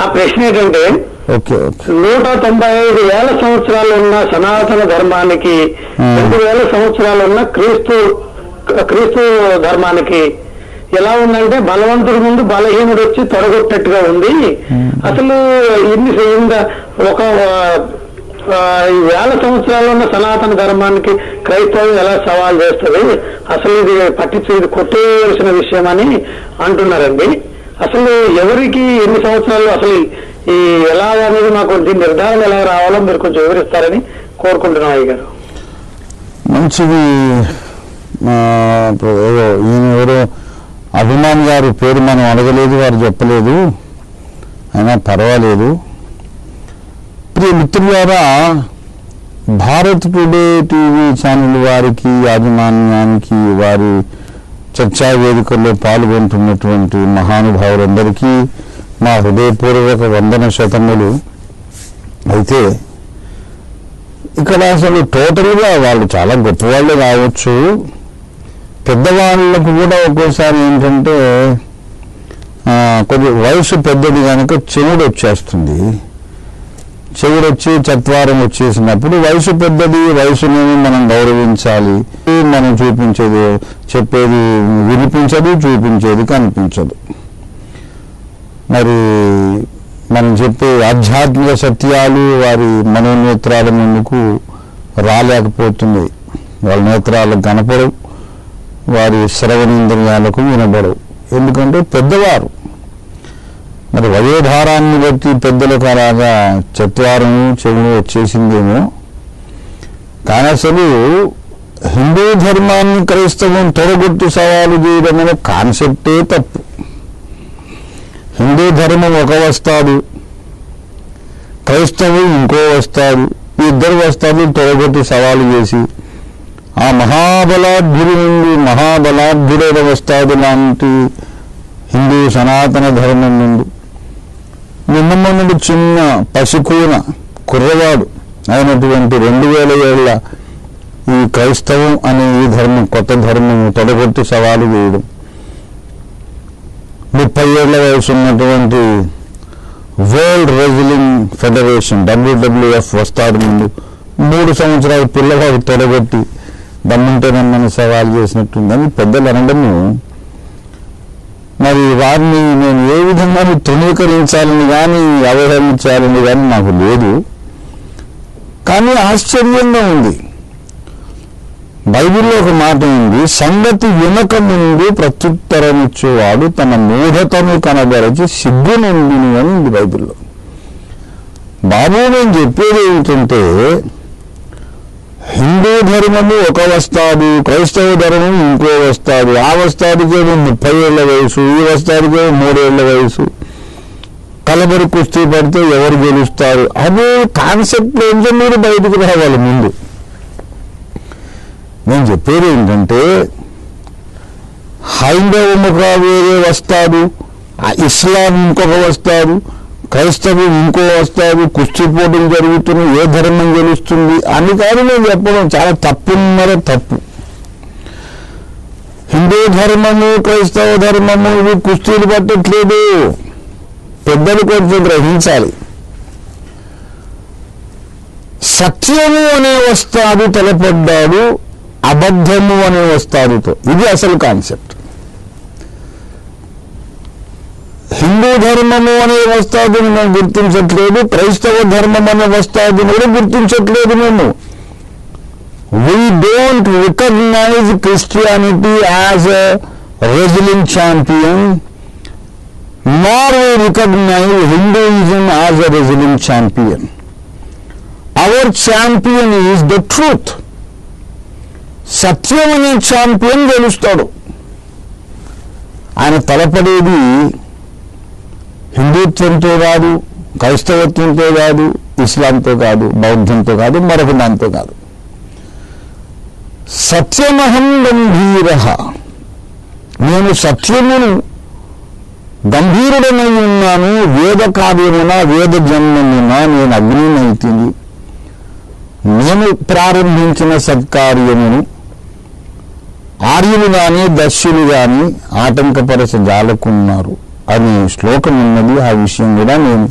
ఆ ప్రశ్న ఏంటంటే నూట తొంభై ఐదు వేల సంవత్సరాలు ఉన్న సనాతన ధర్మానికి. రెండు వేల సంవత్సరాలు ఉన్న క్రీస్తు క్రీస్తు ధర్మానికి ఎలా ఉందంటే బలవంతుడి ముందు బలహీనుడు వచ్చి తొడగొట్టినట్టుగా ఉంది. అసలు ఇన్ని ఒక వేల సంవత్సరాలు ఉన్న సనాతన ధర్మానికి క్రైస్తవం ఎలా సవాల్ చేస్తుంది అసలు ఇది పట్టించి ఇది కొట్టేయవలసిన విషయం అని అంటున్నారండి. అసలు ఎవరికి ఎన్ని సంవత్సరాలు అసలు ఈ ఎలా అనేది మాకు దీని నిర్ధారణ ఎలా రావాలో మీరు కొంచెం వివరిస్తారని కోరుకుంటున్నాం అయ్య గారు. మంచిది ఏదో ఈయన ఎవరో అభిమాన్ గారి పేరు మనం అడగలేదు వారు చెప్పలేదు అయినా పర్వాలేదు. ప్రియ మిత్రులారా భారత్ టుడే టీవీ ఛానల్ వారికి యాజమాన్యానికి వారి చర్చా వేదికల్లో పాల్గొంటున్నటువంటి మహానుభావులందరికీ మా హృదయపూర్వక వందన శతములు అయితే ఇక్కడ అసలు టోటల్గా వాళ్ళు చాలా గొప్పవాళ్ళు కావచ్చు. పెద్దవాళ్ళకు కూడా ఒక్కోసారి ఏంటంటే ఆ, కొద్ది వయసు పెద్దది కనుక చెవుడు వచ్చేస్తుంది. చెవుడు చత్వారం వచ్చేసినప్పుడు వయసు పెద్దది వయసుని మనం గౌరవించాలి. మనం చూపించేది చెప్పేది వినిపించదు చూపించేది కనిపించదు. మరి మనం చెప్పే ఆధ్యాత్మిక సత్యాలు వారి మనోనేత్రాల ముందుకు రాలేకపోతున్నాయి. వాళ్ళ నేత్రాలకు కనపడవు. వారి శ్రవణేంద్రియాలకు వినబడవు. ఎందుకంటే పెద్దవారు. మరి వయోధారాన్ని బట్టి పెద్దలకు అలాగా చత్వారం చెవులు వచ్చేసిందేమో. కానీ అసలు హిందూ ధర్మాన్ని క్రైస్తవం తొడగొట్టి సవాలు చేయడం అనే కాన్సెప్టే తప్పు. హిందూ ధర్మం ఒక వస్తాడు క్రైస్తవం ఇంకో వస్తాడు ఇద్దరు వస్తాడు తొడగొట్టి సవాలు చేసి. ఆ మహాబలాఢ్యుడి నుండి మహాబలాఢ్యుడైన వస్తాడు లాంటి హిందూ సనాతన ధర్మం నుండి. నిన్న మొన్నటి చిన్న పసికూన కుర్రవాడు అయినటువంటి రెండు వేల ఏళ్ళ ఈ క్రైస్తవం అనే ఈ ధర్మం కొత్త ధర్మం తొడగొట్టి సవాలు వేయడం. ముప్పై ఏళ్ళ వయసు ఉన్నటువంటి వరల్డ్ రెజ్లింగ్ ఫెడరేషన్ డబ్ల్యూడబ్ల్యూఎఫ్ వస్తాడు ముందు. మూడు సంవత్సరాల పిల్లవాడు తొడగొట్టి దమ్మంటే నమ్మని సవాల్ చేసినట్టుందని పెద్దలు అనడము మరి వారిని నేను ఏ విధంగా తృణీకరించాలని కానీ అవహరించాలని కానీ నాకు లేదు. కానీ ఆశ్చర్యంగా ఉంది. బైబిల్లో ఒక మాట ఉంది సంగతి వినక ముందు ప్రత్యుత్తరమిచ్చేవాడు తన మూఢతను కనబరచి సిగ్గు నుండి అని ఉంది బైబిల్లో. బాబు నేను చెప్పేది ఏమిటంటే హిందూ ధర్మము ఒక వస్తాడు క్రైస్తవ ధర్మం ఇంకో వస్తాడు ఆ వస్తాడికేమో ముప్పై ఏళ్ళ వయసు ఈ వస్తాడికేమో మూడేళ్ళ వయసు. కలబరి కుస్తీ పడితే ఎవరు గెలుస్తారు? అదే కాన్సెప్ట్ ఏంటో మీరు బయటకు రావాలి ముందు. నేను చెప్పేది ఏంటంటే హైందవముగా వేరే వస్తాడు ఆ ఇస్లాం ఇంకొక వస్తాడు క్రైస్తవం ఇంకో వస్తాడు కుస్తీ పోటీలు జరుగుతున్నాయి ఏ ధర్మం గెలుస్తుంది? అని కాదు నేను చెప్పడం చాలా తప్పున్నర తప్పు. హిందూ ధర్మము క్రైస్తవ ధర్మము ఇవి కుస్తీలు పట్టట్లేదు. పెద్దలు కొంచెం గ్రహించాలి. సత్యము అనే వస్తాడు తలపడ్డాడు అబద్ధము అనే వస్తాడుతో ఇది అసలు కాన్సెప్ట్. హిందూ ధర్మము అనే వస్తాదిని మేము గుర్తించట్లేదు. క్రైస్తవ ధర్మం అనే వస్తాదిని కూడా గుర్తించట్లేదు మేము. We don't recognize Christianity as a wrestling champion nor we recognize Hinduism as a wrestling champion our champion is the truth సత్యం అనే ఛాంపియన్ గెలుస్తాడు. ఆయన తలపడేది హిందుత్వంతో కాదు క్రైస్తవత్వంతో కాదు ఇస్లాంతో కాదు బౌద్ధంతో కాదు మరొక దాంతో కాదు. సత్యమహం గంభీర. నేను సత్యమును గంభీరుడనై ఉన్నాను వేద కార్యమున వేద జన్మమున నేను అగ్నినైతిని. నేను ప్రారంభించిన సత్కార్యమును ఆర్యులు కానీ దస్యులు కానీ ఆటంకపరచ జాలకున్నారు. అనే శ్లోకం ఉన్నది. ఆ విషయం కూడా నేను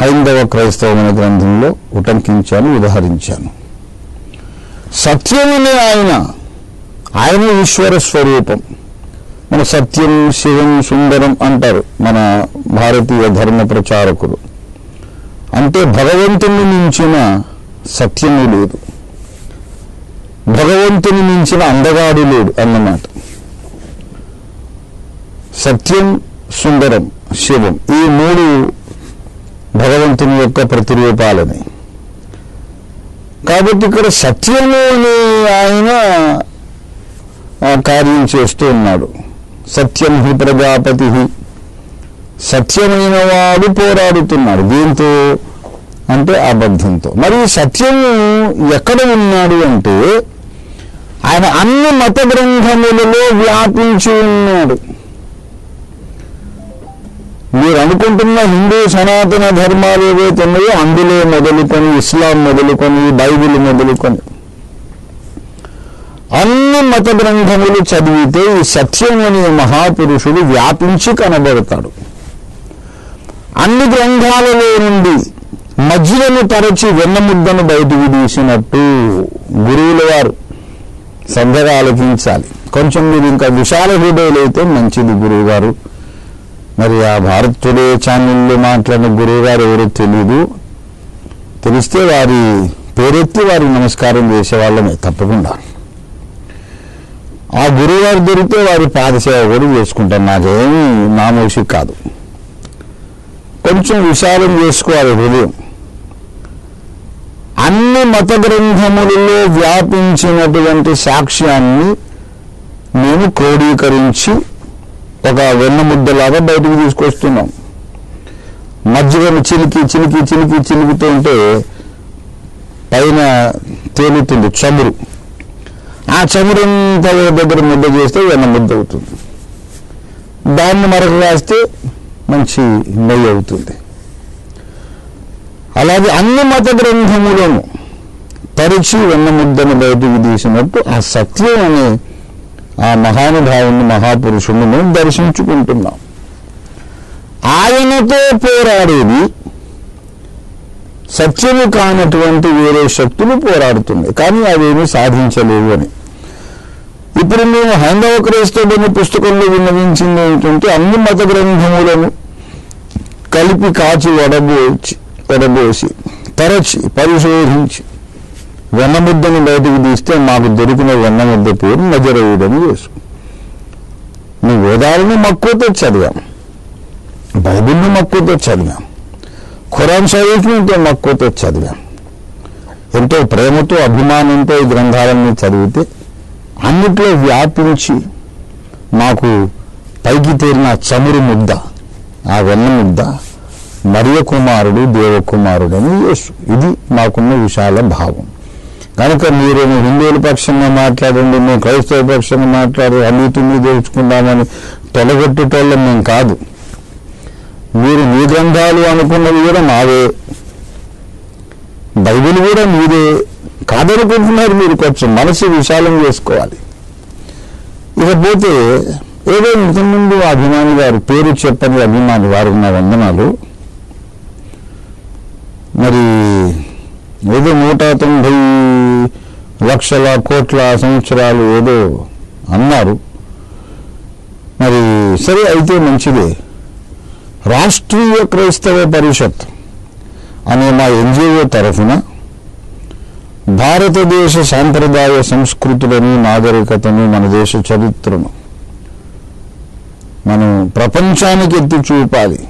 హైందవ క్రైస్తవమైన గ్రంథంలో ఉటంకించాను ఉదహరించాను. సత్యమనే ఆయన. ఆయన ఈశ్వర స్వరూపం. మన సత్యం శివం సుందరం అంటారు మన భారతీయ ధర్మ ప్రచారకులు. అంటే భగవంతుని మించిన సత్యము లేదు. భగవంతుని మించిన అందగాడు లేడు అన్నమాట. సత్యం సుందరం శివం. ఈ మూడు భగవంతుని యొక్క ప్రతిరూపాలని. కాబట్టి ఇక్కడ సత్యము అనే ఆయన కార్యం చేస్తూ ఉన్నాడు. సత్యం హి ప్రజాపతి సత్యమైన వాడు పోరాడుతున్నాడు. దీంతో అంటే అబద్ధంతో. మరి సత్యము ఎక్కడ ఉన్నాడు అంటే ఆయన అన్ని మత గ్రంథములలో వ్యాపించి ఉన్నాడు. మీరు అనుకుంటున్న హిందూ సనాతన ధర్మాలు ఏవైతే ఉన్నాయో అందులో మొదలుకొని ఇస్లాం మొదలుకొని బైబిల్ మొదలుకొని అన్ని మత గ్రంథములు చదివితే ఈ సత్యం అనే మహాపురుషుడు వ్యాపించి కనబడతాడు. అన్ని గ్రంథాలలో నుండి మధ్యలను తరచి వెన్నముద్దను బయటికి తీసినట్టు గురువుల వారు శ్రద్ధగా ఆలోచించాలి. కొంచెం మీరు ఇంకా విశాల హృదయులైతే మంచిది గురువు గారు. మరి ఆ భారత్ టుడే ఛానల్లో మాట్లాడిన గురువు గారు ఎవరో తెలియదు తెలిస్తే వారి పేరెత్తి వారికి నమస్కారం చేసేవాళ్ళమే తప్పకుండా. ఆ గురువు గారు దొరికితే వారి పాదసేవ కూడా చేసుకుంటాం నాకేమి నామోషి కాదు. కొంచెం విశాలం చేసుకోవాలి హృదయం. అన్ని మత గ్రంథములలో వ్యాపించినటువంటి సాక్ష్యాన్ని మేము క్రోడీకరించి ఒక వెన్న ముద్దలాగా బయటకు తీసుకొస్తున్నాం. మజ్జిగను చిలికి చిలికి చిలికి చిలుకుతూ ఉంటే పైన తేలుతుంది చమురు. ఆ చమురంతా ఓ దగ్గర ముద్ద చేస్తే వెన్న ముద్ద అవుతుంది. దాన్ని మరొక రాస్తే మంచి నెయ్యి అవుతుంది. అలాగే అన్ని మత గ్రంథములను తరిచి వెన్న ముద్దను బయటికి తీసినట్టు ఆ సత్యం అనే ఆ మహానుభావుని మహాపురుషుణ్ణి మేము దర్శించుకుంటున్నాం. ఆయనతో పోరాడేది సత్యము కానటువంటి వేరే శక్తులు పోరాడుతున్నాయి. కానీ అవేమీ సాధించలేవు అని. ఇప్పుడు మేము హైందవ క్రైస్తవుని పుస్తకంలో విన్నవించింది ఏమిటంటే అన్ని మత గ్రంథములను కలిపి కాచి వడబోచి వడబోసి తరచి పరిశోధించి వెన్నముద్దను బయటకు తీస్తే మాకు దొరికిన వెన్నముద్ద పేరు నజరయుడని చేసు మేము వేదాలను మక్కువతో చదివాం. బైబిల్ను మక్కువతో చదివాం. ఖురాన్ షరీఫ్ని ఎంతో మక్కువతో చదివాం. ఎంతో ప్రేమతో అభిమానంతో ఈ గ్రంథాలన్నీ చదివితే అన్నిట్లో వ్యాపించి మాకు పైకి తేలిన చమురు ముద్ద ఆ వెన్న ముద్ద మరియ కుమారుడు దేవకుమారుడు అని యేసు. ఇది మాకున్న విశాల భావం. కనుక మీరు హిందువుల పక్షంగా మాట్లాడండి మేము క్రైస్తవ పక్షంగా మాట్లాడు అన్నిటినీ తెలుసుకుందామని తొలగొట్టేటోళ్ళం మేము కాదు. మీరు మీ గ్రంథాలు అనుకున్నవి కూడా మావే. బైబిల్ కూడా మీదే. కాదనుకుంటున్నారు మీరు కొంచెం మనసు విశాలం చేసుకోవాలి. ఇకపోతే ఏదో ఇంతకుముందు అభిమాని గారు పేరు చెప్పని అభిమాని వారు ఉన్న వందనాలు. మరి ఏదో నూట తొంభై లక్షల కోట్ల సంవత్సరాలు ఏదో అన్నారు. మరి సరే అయితే మంచిదే. రాష్ట్రీయ క్రైస్తవ పరిషత్ అనే మా ఎన్జిఓ తరఫున భారతదేశ సాంప్రదాయ సంస్కృతులను నాగరికతను మన దేశ చరిత్రను మనం ప్రపంచానికి ఎత్తి చూపాలి.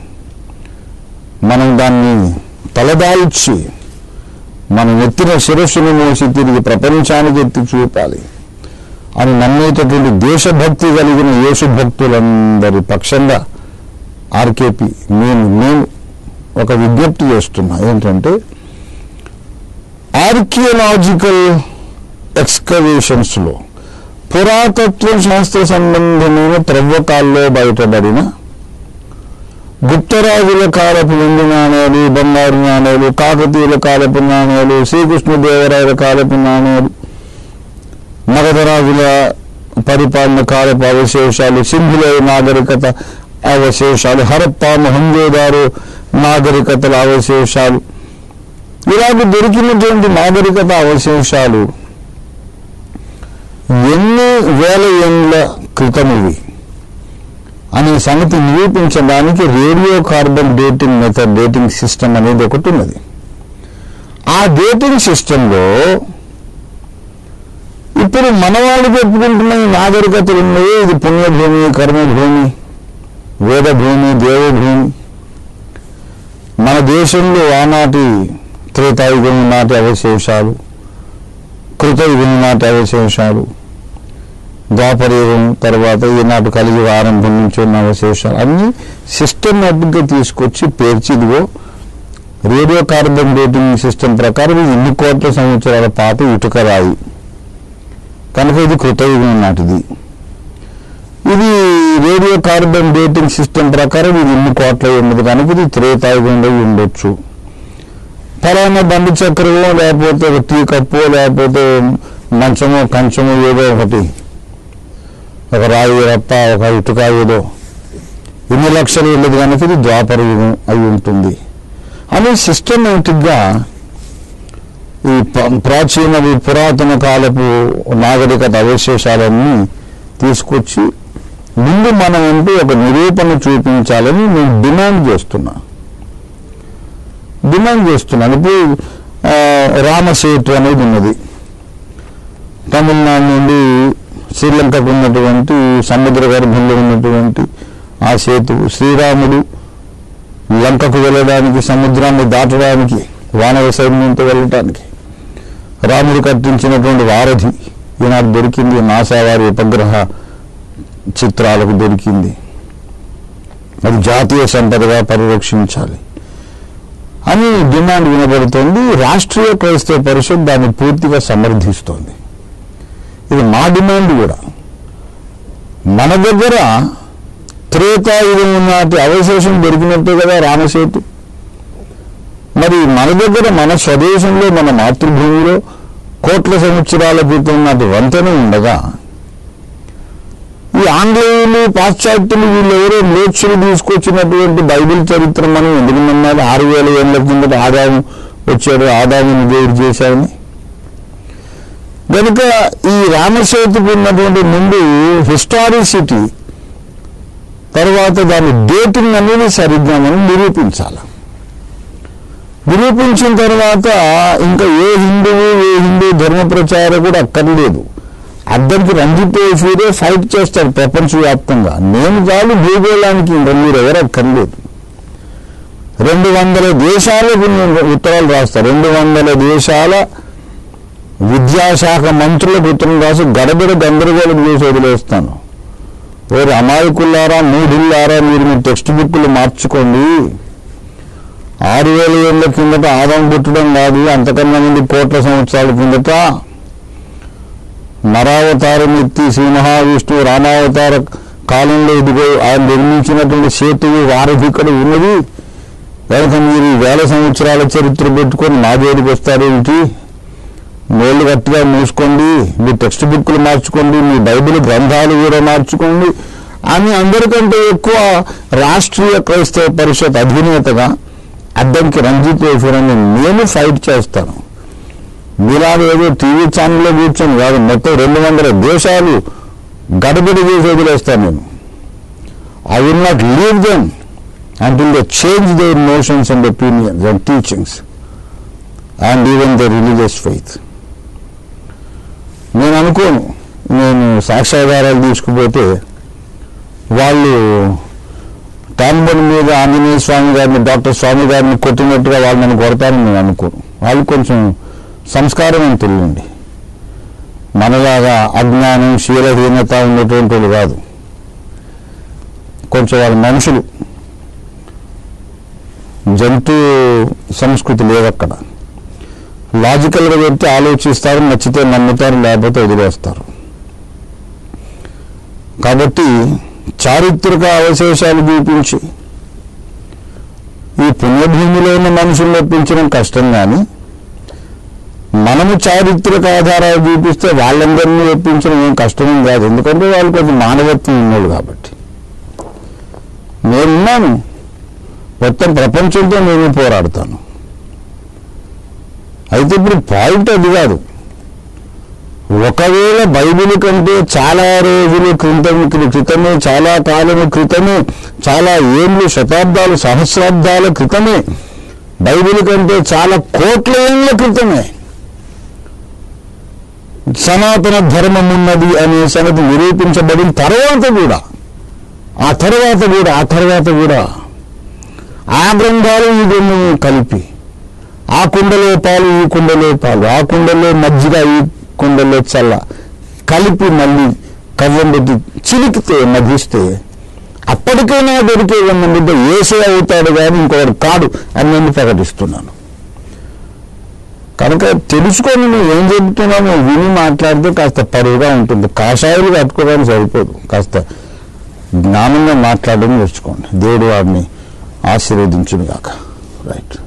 మనం దాన్ని తలదాల్చి మనం ఎత్తిన శిరస్సును మోసి తిరిగి ప్రపంచానికి ఎత్తి చూపాలి. అని నమ్మేటటువంటి దేశభక్తి కలిగిన యేసు భక్తులందరి పక్షంగా ఆర్కేపీ నేను నేను ఒక విజ్ఞప్తి చేస్తున్నా. ఏంటంటే ఆర్కియలాజికల్ ఎక్స్కవేషన్స్లో పురాతత్వ శాస్త్ర సంబంధమైన త్రవ్వకాల్లో బయటపడిన గుప్తరాజుల కాలపు వెండి నాణేలు బంగారు నాణేలు కాకతీయుల కాలపు నాణేలు శ్రీకృష్ణదేవరాయల కాలపు నాణేలు మగధరాజుల పరిపాలన కాలపు అవశేషాలు సింధుల నాగరికత అవశేషాలు హరప్ప మొహంజోదారు నాగరికతల అవశేషాలు. ఇలాగ దొరికినటువంటి నాగరికత అవశేషాలు ఎన్ని వేల ఏండ్ల క్రితం ఇవి అనే సంగతి నిరూపించడానికి radio carbon dating method dating system అనేది ఒకటి ఉన్నది. ఆ డేటింగ్ సిస్టంలో ఇప్పుడు మనవాళ్ళు పెట్టుకుంటున్న చెప్పుకుంటున్న ఈ నాగరికతలు ఉన్నాయి ఇది పుణ్యభూమి కర్మభూమి వేదభూమి దేవభూమి. మన దేశంలో ఆనాటి త్రేతాయుగం నాటి అవశేషాలు కృతయుగం నాటి అవశేషాలు ద్వాపరయుగం తర్వాత ఈనాటి కలియుగ ఆరంభం నుంచి ఉన్న అవశేషాలు అన్ని సిస్టమేటిక్గా తీసుకొచ్చి పేర్చి ఇదిగో రేడియో కార్బన్ డేటింగ్ సిస్టమ్ ప్రకారం ఇన్ని కోట్ల సంవత్సరాల పాత ఇటుక రాయి. కనుక ఇది కృతయుగం నాటిది. ఇది రేడియో కార్బన్ డేటింగ్ సిస్టమ్ ప్రకారం ఇది ఇన్ని కోట్ల ఉన్నది. కనుక ఇది త్రేతాయుగంలో ఉండొచ్చు. ఫలానా బండి చక్రమో లేకపోతే ఒక టీ కప్పో లేకపోతే మంచమో కంచమో ఏదో ఒకటి ఒక రాయి రప్ప ఒక ఇటుక ఏదో ఇన్ని లక్షలు వెళ్ళదు కనుక ఇది ద్వాపర యుగం అయి ఉంటుంది. అని సిస్టమేటిక్గా ఈ ప్రాచీన పురాతన కాలపు నాగరికత అవశేషాలన్నీ తీసుకొచ్చి ముందు మనం అంటూ ఒక నిరూపణ చూపించాలని నేను డిమాండ్ చేస్తున్నా. డిమాండ్ చేస్తున్నాను ఇప్పుడు రామసేతు అనేది ఉన్నది. తమిళనాడు నుండి శ్రీలంకకు ఉన్నటువంటి సముద్ర గర్భంలో ఉన్నటువంటి ఆ సేతు శ్రీరాముడు లంకకు వెళ్ళడానికి సముద్రాన్ని దాటడానికి వానర సైన్యంతో వెళ్ళటానికి రాముడు కట్టించినటువంటి వారధి ఈనాడు దొరికింది నాసా వారి ఉపగ్రహ చిత్రాలకు దొరికింది. అది జాతీయ సంపదగా పరిరక్షించాలి. అని డిమాండ్ వినబడుతోంది. రాష్ట్రీయ క్రైస్తవ పరిషత్ దాన్ని పూర్తిగా సమర్థిస్తోంది. ఇది మా డిమాండ్ కూడా. మన దగ్గర త్రేతాయుగం నాటి అవశేషం దొరికినట్టే కదా రామసేతు. మరి మన దగ్గర మన స్వదేశంలో మన మాతృభూమిలో కోట్ల సంవత్సరాల క్రితం నాటి వంతెన ఉండగా ఈ ఆంగ్లేయులు పాశ్చాత్యులు వీళ్ళెవరో మోక్షులు తీసుకొచ్చినటువంటి బైబిల్ చరిత్ర మనం ఎందుకు నమ్మాలి? ఆరు వేల ఏళ్ళ కిందట ఆదాయం వచ్చాడు ఆదాయం దేవుడు చేశాడని కనుక ఈ రామసేతుకు ఉన్నటువంటి ముందు హిస్టారిసిటీ తర్వాత దాని డేటింగ్ అనేది సరిగ్గా మనం నిరూపించాలి. నిరూపించిన తర్వాత ఇంకా ఏ హిందువు ఏ హిందూ ధర్మ ప్రచారకుడు అక్కర్లేదు. అద్దరికి రంజితేశ్వరే ఫైట్ చేస్తారు ప్రపంచవ్యాప్తంగా. నేను చాలు భూగోళానికి మీరు ఎవరు అక్కర్లేదు. రెండు వందల దేశాలకు ఉత్తరాలు రాస్తారు. రెండు వందల దేశాల విద్యాశాఖ మంత్రులకు ఉత్తరం రాసి గడబిడ గందరగోళం చేసి వదిలేస్తాను. వేరు అమాయకులారా మూఢుల్లారా మీరు మీ టెక్స్ట్ బుక్లు మార్చుకోండి. ఆరు వేల ఏళ్ళ కిందట ఆదాయం పుట్టడం కాదు అంతకన్నా ముందు కోట్ల సంవత్సరాల కిందట నరావతారం ఎత్తి శ్రీ మహావిష్ణువు రామావతార కాలంలో ఇదిగో ఆయన నిర్మించినటువంటి సేతువు వారధి ఇక్కడ ఉన్నది. కనుక మీరు వేల సంవత్సరాల చరిత్ర పెట్టుకొని నా జోలికి వస్తారేమిటి? మేళ్ళు గట్టిగా మూసుకోండి మీ టెక్స్ట్ బుక్లు మార్చుకోండి మీ బైబిల్ గ్రంథాలు కూడా మార్చుకోండి అని అందరికంటే ఎక్కువ రాష్ట్రీయ క్రైస్తవ పరిషత్ అధినేతగా అద్దంకి రంజితేశ్వరని నేను ఫైట్ చేస్తాను. మీలాగా ఏదో టీవీ ఛానల్లో కూర్చొని కాదు మొత్తం రెండు వందల దేశాలు గడబడి చేసి వదిలేస్తాను నేను. I will not leave them until the change their motions and opinions and teachings and even the religious faith నేను అనుకోను నేను సాక్ష్యాధారాలు తీసుకుపోతే వాళ్ళు టాంబన్ మీద ఆంజనేయ స్వామి గారిని డాక్టర్ స్వామి గారిని కొట్టినట్టుగా వాళ్ళు నన్ను కొడతారని నేను అనుకోను. వాళ్ళు కొంచెం సంస్కారం తెలియండి. మనలాగా అజ్ఞానం శీలహీనత ఉన్నటువంటి వాళ్ళు కాదు. కొంచెం వాళ్ళ మనుషులు. జంతు సంస్కృతి లేదక్కడ. లాజికల్గా పెడితే ఆలోచిస్తారు నచ్చితే నమ్ముతారు లేకపోతే వదిలేస్తారు. కాబట్టి చారిత్రక అవశేషాలు చూపించి ఈ పుణ్యభూమిలో ఉన్న మనుషులు ఒప్పించడం కష్టం కానీ మనము చారిత్రక ఆధారాలు చూపిస్తే వాళ్ళందరినీ ఒప్పించడం ఏం కష్టమేం కాదు. ఎందుకంటే వాళ్ళు కొంచెం మానవత్వం ఉన్నాడు కాబట్టి. నేనున్నాను. మొత్తం ప్రపంచంతో నేను పోరాడతాను. అయితే ఇప్పుడు పాయింట్ అది కాదు. ఒకవేళ బైబిల్ కంటే చాలా రోజుల క్రితం క్రితమే చాలా కాలం క్రితమే చాలా ఏళ్ళు శతాబ్దాలు సహస్రాబ్దాల క్రితమే బైబిల్ కంటే చాలా కోట్ల ఏళ్ళ క్రితమే. సనాతన ధర్మం ఉన్నది అనే సంగతి నిరూపించబడిన తర్వాత కూడా ఆ తర్వాత కూడా ఆ తర్వాత కూడా ఆ గ్రంథాలు ఈ కలిపి ఆ కుండలో పాలు ఈ కుండలో పాలు ఆ కుండలో మజ్జిగ ఈ కుండలో చల్ల. కలిపి మళ్ళీ కవ్వం పెట్టి చిలికితే మధిస్తే అప్పటికైనా దొరికే ఉన్న బిడ్డ ఏసే అవుతాడు కానీ ఇంకొకటి కాడు అని నేను ప్రకటిస్తున్నాను. కనుక తెలుసుకొని నువ్వు ఏం చెబుతున్నామో విని మాట్లాడితే కాస్త పరువుగా ఉంటుంది. కాషాయాలు కట్టుకోవడానికి సరిపోదు. కాస్త జ్ఞానంగా మాట్లాడడం నేర్చుకోండి. దేవుడు వాడిని ఆశీర్వదించును రైట్.